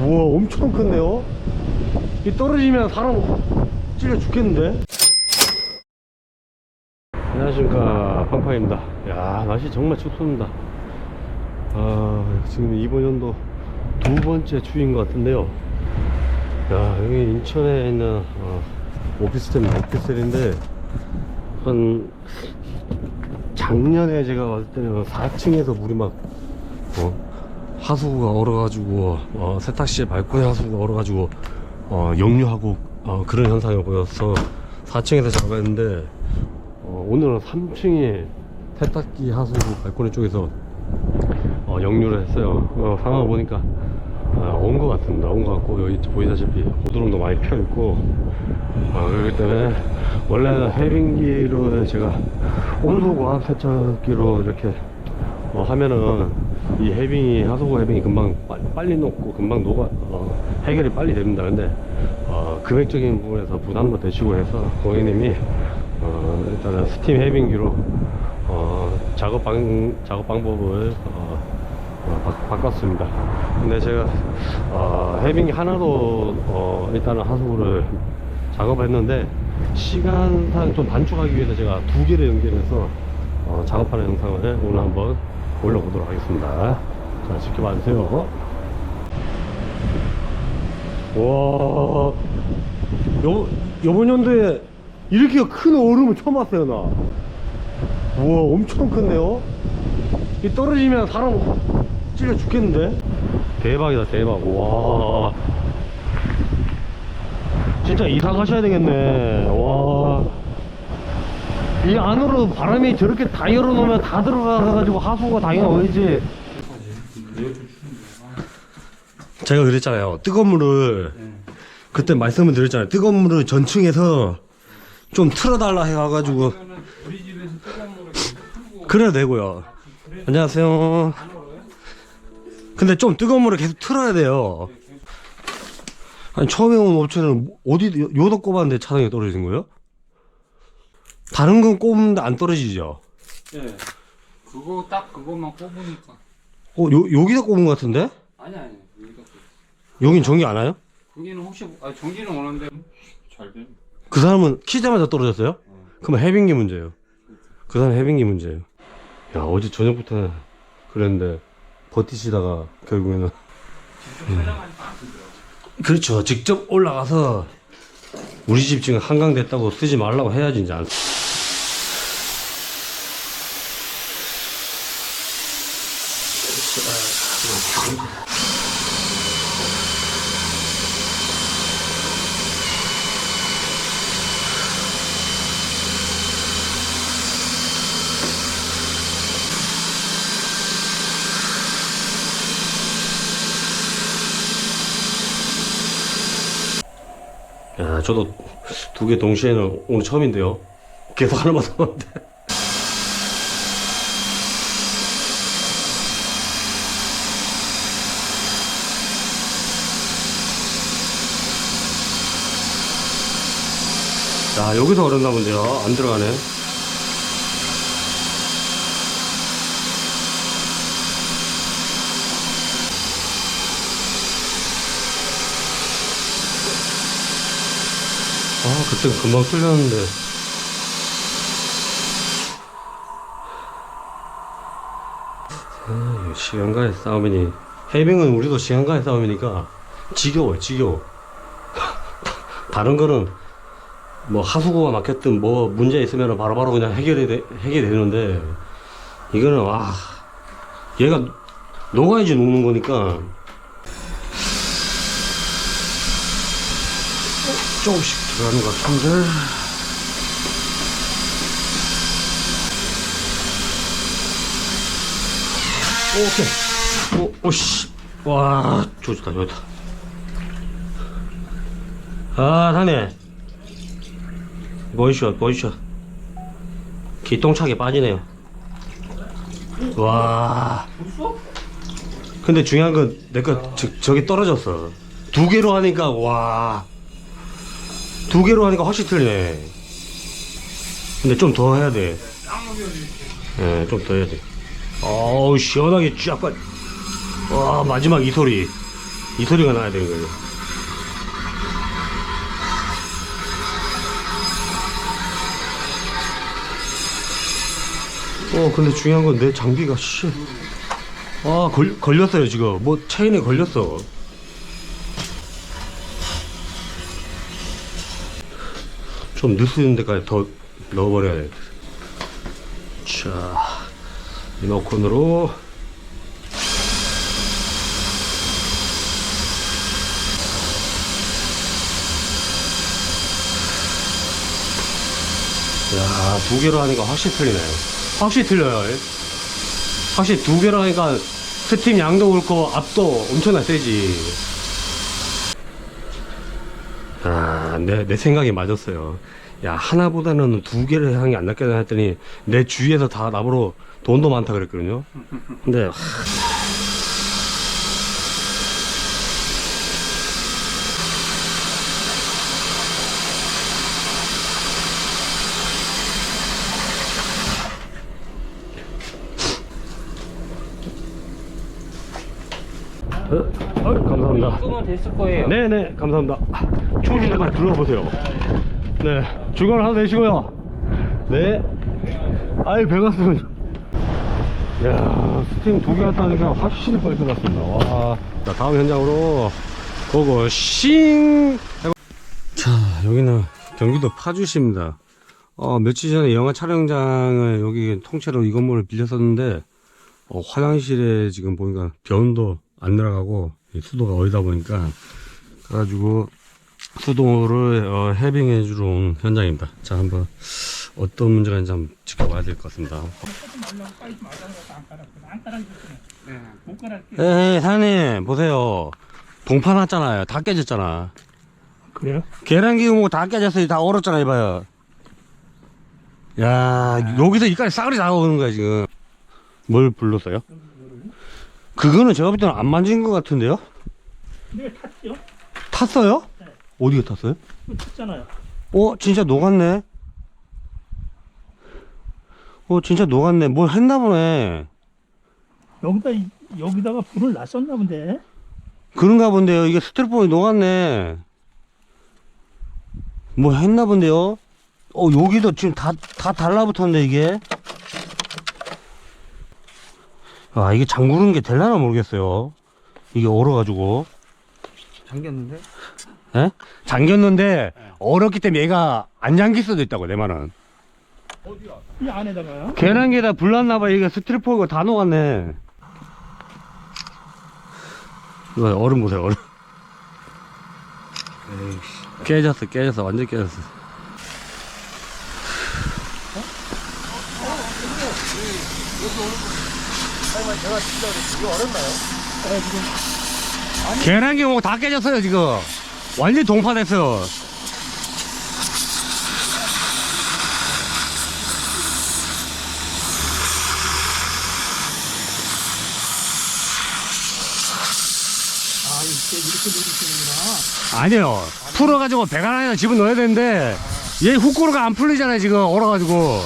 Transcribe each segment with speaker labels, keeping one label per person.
Speaker 1: 우와 엄청 큰데요? 이 떨어지면 사람 찔려 죽겠는데? 안녕하십니까 팡팡입니다 야 날씨 정말 춥습니다 아 지금 이번 연도 두 번째 추위인 것 같은데요 야 여기 인천에 있는 어, 오피스텔입니다 오피스텔인데 한 작년에 제가 왔을 때는 4층에서 물이 막 어, 하수구가 얼어가지고 어, 세탁실 발코니 하수구가 얼어가지고 어, 역류하고 어, 그런 현상이 보여서 4층에서 작업했는데 어, 오늘은 3층에 세탁기 하수구 발코니 쪽에서 어, 역류를 했어요. 어, 상황을 보니까 어, 온것 같습니다. 온 것 같고 여기 보이다시피 고드름도 많이 펴있고 어, 그렇기 때문에 원래는 해빙기로 제가 온수과학 세척기로 이렇게 어, 하면은 이 해빙이 하수구 해빙이 금방 빨리, 빨리 녹고 금방 녹아 어, 해결이 빨리 됩니다. 근데 어, 금액적인 부분에서 부담도 되시고 해서 고객님이 어, 일단은 스팀 해빙기로 어, 작업 방 작업 방법을 어, 어, 바, 바꿨습니다. 근데 제가 어, 해빙이 하나로 어, 일단은 하수구를 작업했는데 시간상 좀 단축하기 위해서 제가 두 개를 연결해서 어, 작업하는 영상을 오늘 한번 올려보도록 하겠습니다. 자, 지켜봐 주세요. 와, 요, 요번 연도에 이렇게 큰 얼음을 처음 봤어요, 나. 우와, 엄청 큰데요? 이 떨어지면 사람 찔려 죽겠는데? 대박이다, 대박. 와. 진짜 이사 가셔야 되겠네. 와. 이 안으로 바람이 저렇게 다 열어놓으면 다 들어가가지고 하수구가 당연히 어이지. 제가 그랬잖아요. 뜨거운 물을 그때 말씀을 드렸잖아요. 뜨거운 물을 전층에서 좀 틀어달라 해가지고 그래야 되고요. 안녕하세요. 근데 좀 뜨거운 물을 계속 틀어야 돼요. 아니 처음에 온 업체는 어디 요도 꼽았는데 차량이 떨어진 거예요? 다른 건 꼽는데 안 떨어지죠?
Speaker 2: 예 그거 딱 그것만 꼽으니까
Speaker 1: 어, 요, 여기다 꼽은 것 같은데?
Speaker 2: 아니 아니 여기다 꼽
Speaker 1: 여긴 전기 안 와요?
Speaker 2: 거기는 혹시 아 전기는 오는데 잘 돼.
Speaker 1: 그 사람은 키자마자 떨어졌어요? 그러면 해빙기 문제예요. 그 사람 해빙기 문제예요. 야, 어제 저녁부터 그랬는데 버티시다가 결국에는. 음. 그렇죠. 직접 올라가서 우리 집 지금 한강 됐다고 쓰지 말라고 해야지 이제 안. 야, 저도 두 개 동시에는 오늘 처음인데요. 계속 하나만 샀는데. 자, 여기서 얼었나 본데요. 안 들어가네. 아, 그때 금방 뚫렸는데. 아, 이거 시간과의 싸움이니. 해빙은 우리도 시간과의 싸움이니까 지겨워, 지겨워. 다른 거는 뭐 하수구가 막혔든 뭐 문제 있으면 바로바로 그냥 해결이 돼, 해결되는데 이거는 와 얘가 녹아야지 녹는 거니까 조금씩 들어가는 것 같은데. 오케이. 오, 오씨. 와 좋다 좋다. 아 상네 보이쇼 보이쇼 기똥차게 빠지네요. 와. 근데 중요한 건 내거 저기 떨어졌어. 두 개로 하니까 와 두 개로 하니까 훨씬 틀리네. 근데 좀 더 해야 돼. 예, 좀 더 해야 돼. 어우, 시원하게 쫙 빠. 와, 마지막 이 소리. 이 소리가 나야 되는 거예요. 어, 근데 중요한 건 내 장비가, 씨. 아, 걸, 걸렸어요, 지금. 뭐, 체인에 걸렸어. 좀 늦은 데까지 더 넣어버려야 돼. 자, 리모컨으로. 야, 두 개로 하니까 확실히 틀리네요. 확실히 틀려요. 예. 확실히 두 개로 하니까 스팀 양도 그렇고 앞도 엄청나 세지. 아, 내, 내 생각이 맞았어요. 야, 하나보다는 두 개를 향이 안 낫겠다 했더니 내 주위에서 다 나보러 돈도 많다 그랬거든요. 근데, 하, 어, 어, 감사합니다.
Speaker 2: 끄면 됐을 거예요.
Speaker 1: 네네 감사합니다. 추우신데 빨리 들어가 보세요. 네 즐거운 하루 되시고요. 네. 아이 배갔으면. 야 스팀 두 개 갔다니까 확실히 빨리 끝났습니다. 와자 다음 현장으로 고고 싱! 자 여기는 경기도 파주시입니다. 어 며칠 전에 영화 촬영장을 여기 통째로 이 건물을 빌렸었는데 어, 화장실에 지금 보니까 변도 안 들어가고 이 수도가 어디다 보니까 그래가지고 수도를 어, 해빙해 주러 온 현장입니다. 자 한번 어떤 문제가 있는지 한번 지켜봐야 될 것 같습니다.
Speaker 2: 네.
Speaker 1: 에이 사장님 보세요. 동파 났잖아요. 다 깨졌잖아.
Speaker 3: 그래요?
Speaker 1: 계란기 뭐다 깨졌어요. 다 얼었잖아 이봐요. 야 여기서 이까지 싸그리 나오는 거야 지금. 뭘 불렀어요? 그거는 제가 볼 때는 안 만진 것 같은데요?
Speaker 3: 근데 탔죠?
Speaker 1: 탔어요? 어디가 탔어요?
Speaker 3: 이거 탔잖아요.
Speaker 1: 어, 진짜 녹았네. 어, 진짜 녹았네. 뭘 했나 보네.
Speaker 3: 여기다 이- 여기다가 불을 놨었나 본데.
Speaker 1: 그런가 본데요. 이게 스티로폼이 녹았네. 뭐 했나 본데요. 어, 여기도 지금 다, 다 달라붙었는데, 이게. 아, 이게 잠그는 게 될라나 모르겠어요. 이게 얼어가지고.
Speaker 2: 잠겼는데?
Speaker 1: 예? 잠겼는데, 얼었기 때문에 얘가 안 잠길 수도 있다고, 내 말은.
Speaker 3: 이 안에다가요.
Speaker 1: 계란기에다 불났나봐 이게 스티로폼이고 다 녹았네 이거 얼음 보세요 얼음 깨졌어 깨졌어 완전 깨졌어 계란기 뭐다 깨졌어요 지금 완전 동파됐어요
Speaker 3: 아 이렇게 이렇게 누르시는구나.
Speaker 1: 아니요. 풀어가지고 배관 안에 집어넣어야 되는데, 얘 후쿠로가 안 풀리잖아요, 지금. 얼어가지고.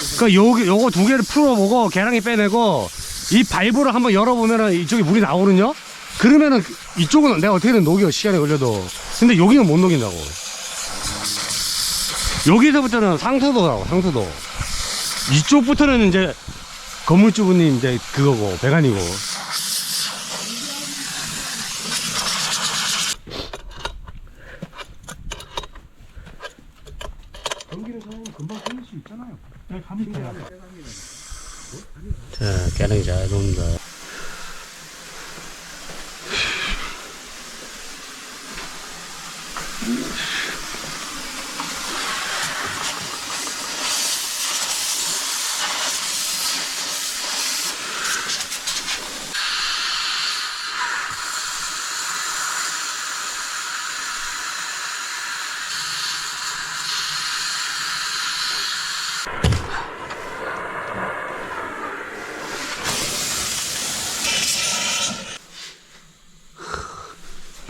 Speaker 1: 그니까 요, 요거 두 개를 풀어보고, 계량이 빼내고, 이 발브를 한번 열어보면은 이쪽에 물이 나오거든요? 그러면은 이쪽은 내가 어떻게든 녹여, 시간이 걸려도. 근데 여기는 못 녹인다고. 여기서부터는 상수도라고, 상수도. 이쪽부터는 이제 건물주분님 이제 그거고, 배관이고.
Speaker 3: 전기를 사용하면 금방 끊을 수 있잖아요. 네, 감이 돼요.
Speaker 1: 자, 계량이 잘 녹는다.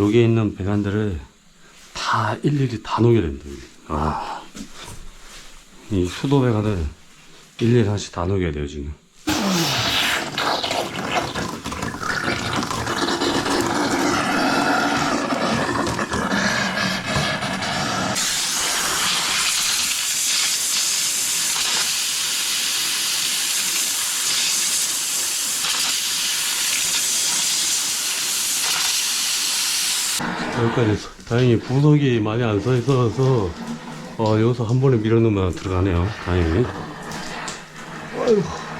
Speaker 1: 여기에 있는 배관들을 다 일일이 다 녹여야 된다. 아. 이 수도 배관을 일일이 하나씩 다 녹여야 돼요, 지금. 여기까지. 다행히 부석이 많이 안 서 있어서 어, 여기서 한 번에 밀어넣으면 들어가네요. 다행히.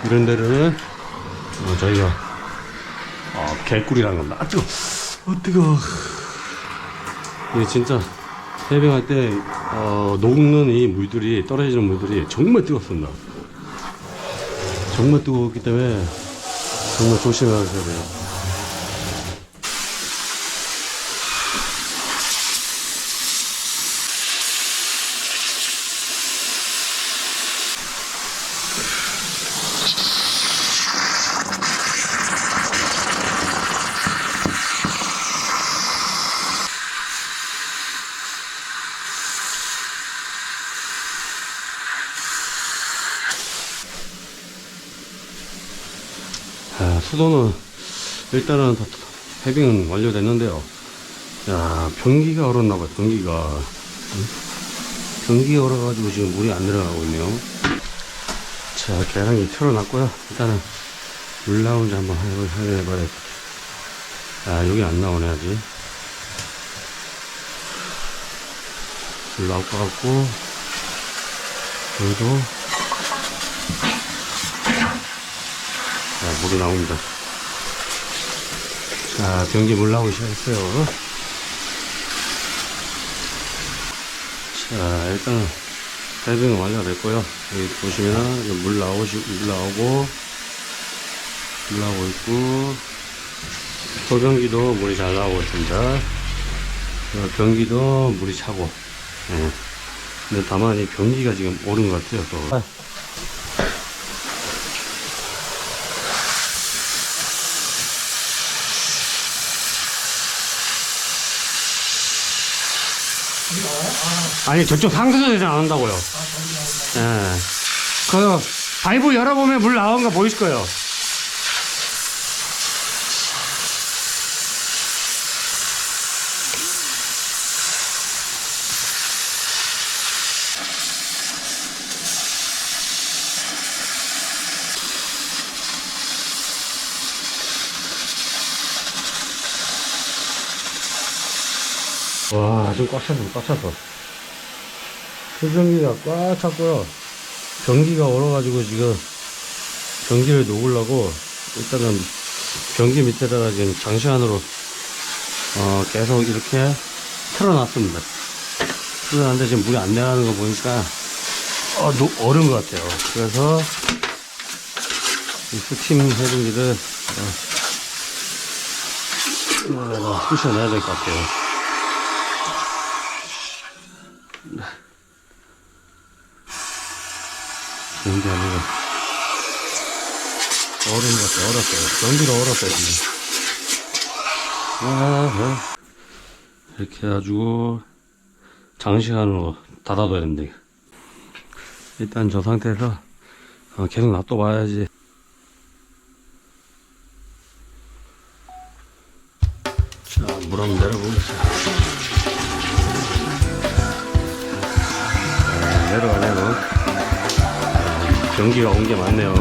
Speaker 1: 이런 데는 어, 저희가 어, 개꿀이라는 겁니다. 아 뜨거. 어 뜨거. 이게 진짜 해병할 때 어, 녹는 이 물들이 떨어지는 물들이 정말 뜨겁습니다. 정말 뜨겁기 때문에 정말 조심하셔야 돼요. 수도는 일단은 다- 해빙은 완료됐는데요. 야, 변기가 얼었나봐요, 변기가. 응? 변기가 얼어가지고 지금 물이 안 내려가고 있네요. 자, 계량기 틀어놨고요. 일단은 물 나오는지 한번 같아요. 아, 여기 안 나오네, 아직. 물 나올 것 같고, 여기도 물이 나옵니다. 자, 변기 물 나오기 시작했어요. 자, 일단, 타이빙은 완료가 됐고요. 여기 보시면은, 물 나오시, 물 나오고, 물 나오고 있고, 소변기도 물이 잘 나오고 있습니다. 어, 변기도 물이 차고, 예. 근데 다만 이 변기가 지금 오른 것 같아요, 또. 아니 저쪽 상수도에서 안 한다고요. 예. 그 바이브 열어보면 물 나오는 거 보이실 거예요. 와, 지금 꽉 찼어, 꽉 찼어. 세정기가 꽉 찼고요. 변기가 얼어가지고 지금 변기를 녹으려고 일단은 변기 밑에다가 지금 장시간으로 어, 계속 이렇게 틀어놨습니다. 틀어놨는데 지금 물이 안 내려가는 거 보니까 어, 녹, 얼은 것 같아요. 그래서 이 스팀 해동기를 어, 어, 쑤셔내야 될 것 같아요. 좋은 게 아니라 얼은 것 같아 얼었어요. 전기가 얼었어요 지금. 아, 이렇게 해가지고 장시간으로 닫아둬야 됩니다. 일단 저 상태에서 어, 계속 놔둬봐야지. 자 물 한번 내려보겠습니다 자, 내려가네요 경기가 온 게 많네요.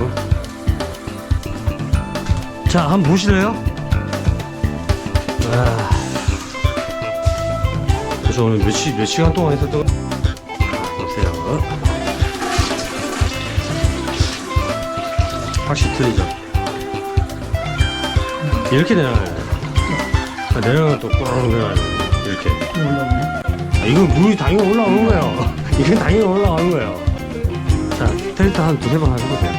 Speaker 1: 자, 한번 보실래요? 아. 그래서 오늘 몇, 시, 몇 시간 동안 했었던 거? 보세요. 확실히 틀리죠? 이렇게 내려가요. 아, 내려가면 또 꼬르륵 내려가요. 이렇게. 아, 이건 물이 당연히 올라오는 거예요. 이건 당연히 올라오는 거예요. 자, 텔트 한 두세 번 해보세요.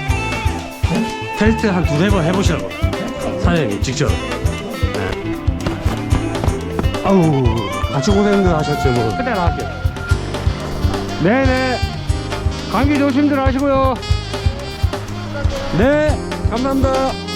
Speaker 1: 텔트 한 두세 번 해보시라고. 사장님, 직접. 네. 아우, 같이 고생들 하셨죠, 뭐. 그대로 할게요. 네네. 감기 조심들 하시고요. 네, 감사합니다.